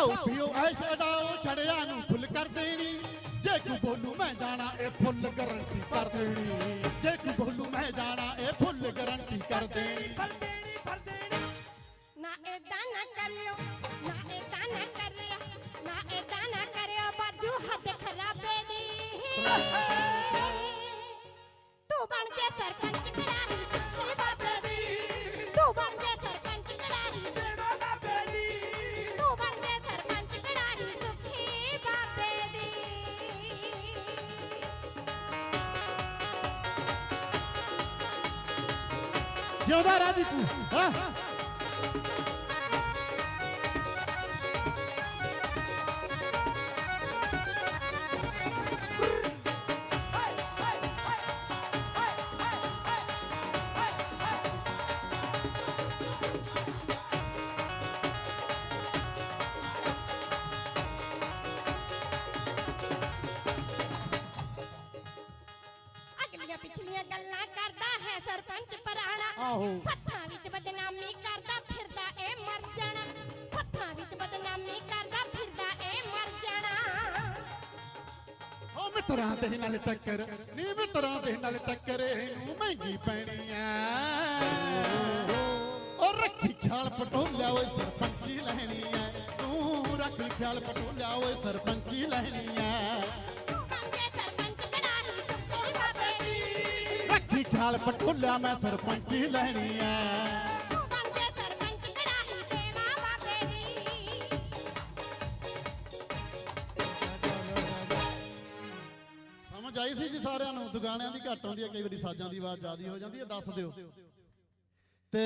ਖਾਓ ਪੀਓ ਐਸ਼ ਅਡਾਓ ਛੜਿਆਂ ਨੂੰ ਫੁੱਲ ਕਰ ਦੇਣੀ। ਜੇ ਕੋ ਬੋਲੂ ਮੈਂ ਜਾਣਾ ਇਹ ਫੁੱਲ ਗਰੰਟੀ ਕਰ ਦੇਣੀ। ਜੇ ਕੋ ਬੋਲੂ ਮੈਂ ਜਾਣਾ ਇਹ ਫੁੱਲ ਗਰੰਟੀ ਕਰ ਦੇਣੀ। ਨਾ ਏਦਾਂ ਨਾ ਏਦਾਂ ਨਾ ਜਿਉਂਦਾ ਰਾਜੀ ਤੂੰ ਹਾਂ ਅਗਲੀਆਂ ਪਿਛਲੀਆਂ ਗੱਲਾਂ ਕਰਦਾ ਹੈ ਸਰਪੰਚ ਪੁਰਾਣਾ ਆਹੋ। ਸੱਥਾਂ ਵਿੱਚ ਬਦਨਾਮੀ ਕਰਦਾ ਫਿਰਦਾ ਇਹ ਮਰ ਜਾਣਾ। ਸੱਥਾਂ ਵਿੱਚ ਬਦਨਾਮੀ ਕਰਦਾ ਫਿਰਦਾ ਇਹ ਮਰ ਜਾਣਾ। ਓ ਮਿੱਤਰਾਂ ਦੇ ਨਾਲ ਟੱਕਰ ਨੀ ਮਿੱਤਰਾਂ ਦੇ ਨਾਲ ਟੱਕਰ ਇਹਨੂੰ ਮਹਿੰਗੀ ਪੈਣੀ ਐ। ਓ ਰੱਖੀ ਖਿਆਲ ਪਟੋਲਿਆ ਓਏ ਸਰਪੰਚੀ ਲੈਣੀ ਐ। ਤੂੰ ਰੱਖ ਖਿਆਲ ਪਟੋਲਿਆ ਓਏ ਸਰਪੰਚੀ ਲੈਣੀ ਐ। ਖਿਆਲ ਪਟੋਲਿਆ ਮੈਂ ਸਰਪੰਚੀ ਲੈਣੀ ਐ। ਸਮਝ ਆਈ ਸੀ ਜੀ ਸਾਰਿਆਂ ਨੂੰ? ਦੁਗਾਣਿਆਂ ਦੀ ਘੱਟ ਆਉਂਦੀ ਹੈ ਕਈ ਵਾਰੀ ਸਾਜ਼ਾਂ ਦੀ ਆਵਾਜ਼ ਜ਼ਿਆਦੀ ਹੋ ਜਾਂਦੀ ਹੈ ਦੱਸ ਦਿਓ। ਤੇ